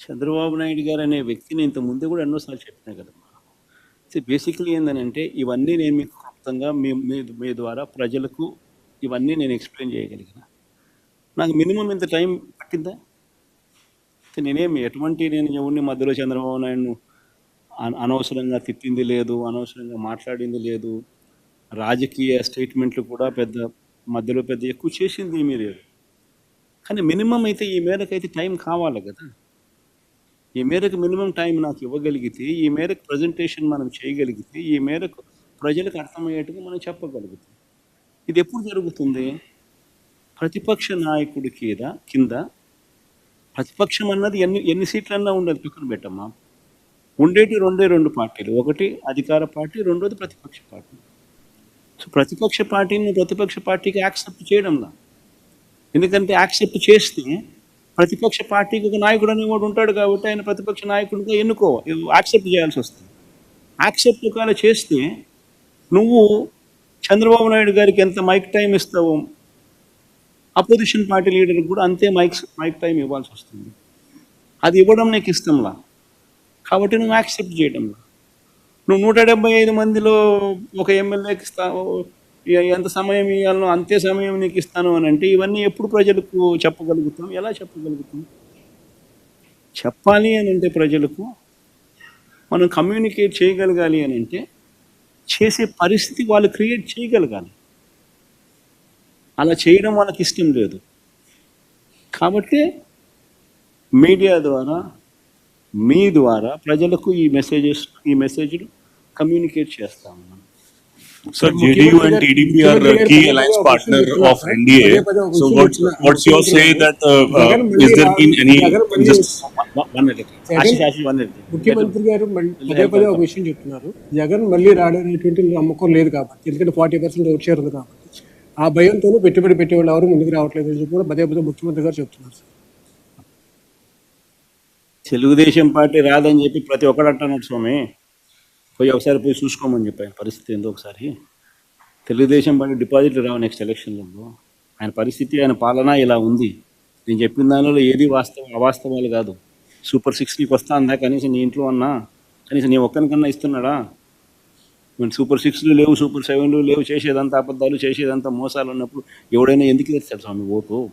చంద్రబాబు నాయుడు గారు అనే వ్యక్తిని ఇంత ముందు కూడా ఎన్నోసార్లు చెప్పినా కదమ్మా. సో బేసిక్లీ ఏంటంటే ఇవన్నీ నేను మీకు క్లుప్తంగా మీ మీ మీ ద్వారా ప్రజలకు ఇవన్నీ నేను ఎక్స్ప్లెయిన్ చేయగలిగిన. నాకు మినిమం ఇంత టైం పట్టిందా? నేనేమి ఎటువంటి నేను ఎవరిని మధ్యలో చంద్రబాబు నాయుడును అన- అనవసరంగా తిట్టింది లేదు అనవసరంగా మాట్లాడింది లేదు రాజకీయ స్టేట్మెంట్లు కూడా పెద్ద మధ్యలో పెద్ద ఎక్కువ చేసింది ఏమీ లేదు. కానీ మినిమం అయితే ఈ మేరకు అయితే టైం కావాలి కదా. ఈ మేరకు మినిమం టైం నాకు ఇవ్వగలిగితే ఈ మేరకు ప్రజెంటేషన్ మనం చేయగలిగితే ఈ మేరకు ప్రజలకు అర్థమయ్యేట్టుగా మనం చెప్పగలుగుతాం. ఇది ఎప్పుడు జరుగుతుంది? ప్రతిపక్ష నాయకుడి కింద కింద ప్రతిపక్షం అన్నది ఎన్ని ఎన్ని సీట్లన్నా ఉండదు పక్కన పెట్టమ్మా. ఉండేటి రెండే రెండు పార్టీలు. ఒకటి అధికార పార్టీ రెండోది ప్రతిపక్ష పార్టీ. సో ప్రతిపక్ష పార్టీని ప్రతిపక్ష పార్టీకి యాక్సెప్ట్ చేయడంలా. ఎందుకంటే యాక్సెప్ట్ చేస్తే ప్రతిపక్ష పార్టీకి ఒక నాయకుడు అనేవాడు ఉంటాడు కాబట్టి ఆయన ప్రతిపక్ష నాయకుడిగా ఎన్నుకో యాక్సెప్ట్ చేయాల్సి వస్తుంది. యాక్సెప్ట్ ఒకవేళ చేస్తే నువ్వు చంద్రబాబు నాయుడు గారికి ఎంత మైక్ టైం ఇస్తావో అపోజిషన్ పార్టీ లీడర్కి కూడా అంతే మైక్ మైక్ టైం ఇవ్వాల్సి వస్తుంది. అది ఇవ్వడం నీకు ఇష్టంలా? కాబట్టి నువ్వు యాక్సెప్ట్ చేయడంలా? నువ్వు నూట డెబ్బై ఐదు మందిలో ఒక ఎమ్మెల్యేకి ఇస్తావు ఎంత సమయం ఇవ్వాలనో అంతే సమయం నీకు ఇస్తాను అని అంటే ఇవన్నీ ఎప్పుడు ప్రజలకు చెప్పగలుగుతాం? ఎలా చెప్పగలుగుతాం? చెప్పాలి అని అంటే ప్రజలకు మనం కమ్యూనికేట్ చేయగలగాలి అని అంటే చేసే పరిస్థితి వాళ్ళు క్రియేట్ చేయగలగాలి. అలా చేయడం వాళ్ళకి ఇష్టం లేదు. కాబట్టి మీడియా ద్వారా మీ ద్వారా ప్రజలకు ఈ మెసేజెస్ ఈ మెసేజ్లు కమ్యూనికేట్ చేస్తాము మనం Sir, JDU and TDP are uh, key alliance partner of NDA. So what's, what's your say that, uh, uh, is there been any, just, ముఖ్యమంత్రి గారు పదే పదే ఒక విషయం చెప్తున్నారు. జగన్ మళ్ళీ రాడనేటువంటి నమ్మకం లేదు కాబట్టి ఎందుకంటే ఫార్టీ పర్సెంట్ ఓట్ షేర్ ఉంది కాబట్టి ఆ భయంతోనే పెట్టుబడి పెట్టేవాళ్ళు ఎవరు ముందుకు రావట్లేదు అని చెప్పి కూడా పదే పదే ముఖ్యమంత్రి గారు చెప్తున్నారు తెలుగుదేశం పార్టీ రాదని చెప్పి ప్రతి ఒక్కడు అంటున్నాడు స్వామి. పోయి ఒకసారి పోయి చూసుకోమని చెప్పాను పరిస్థితి ఏందో ఒకసారి. తెలుగుదేశం పార్టీ డిపాజిట్లు రావు నెక్స్ట్ ఎలక్షన్లలో ఆయన పరిస్థితి ఆయన పాలన ఇలా ఉంది. నేను చెప్పిన దానిలో ఏది వాస్తవం అవాస్తవాలు కాదు. సూపర్ సిక్స్ నీకు వస్తా అందా కనీసం నీ ఇంట్లో అన్నా? కనీసం నీ ఒక్కరికన్నా ఇస్తున్నాడా? మన సూపర్ సిక్స్లు లేవు సూపర్ సెవెన్లు లేవు చేసేదంతా అబద్ధాలు చేసేదంతా మోసాలు ఉన్నప్పుడు ఎవడైనా ఎందుకు తెస్తారు స్వామి? ఓటు.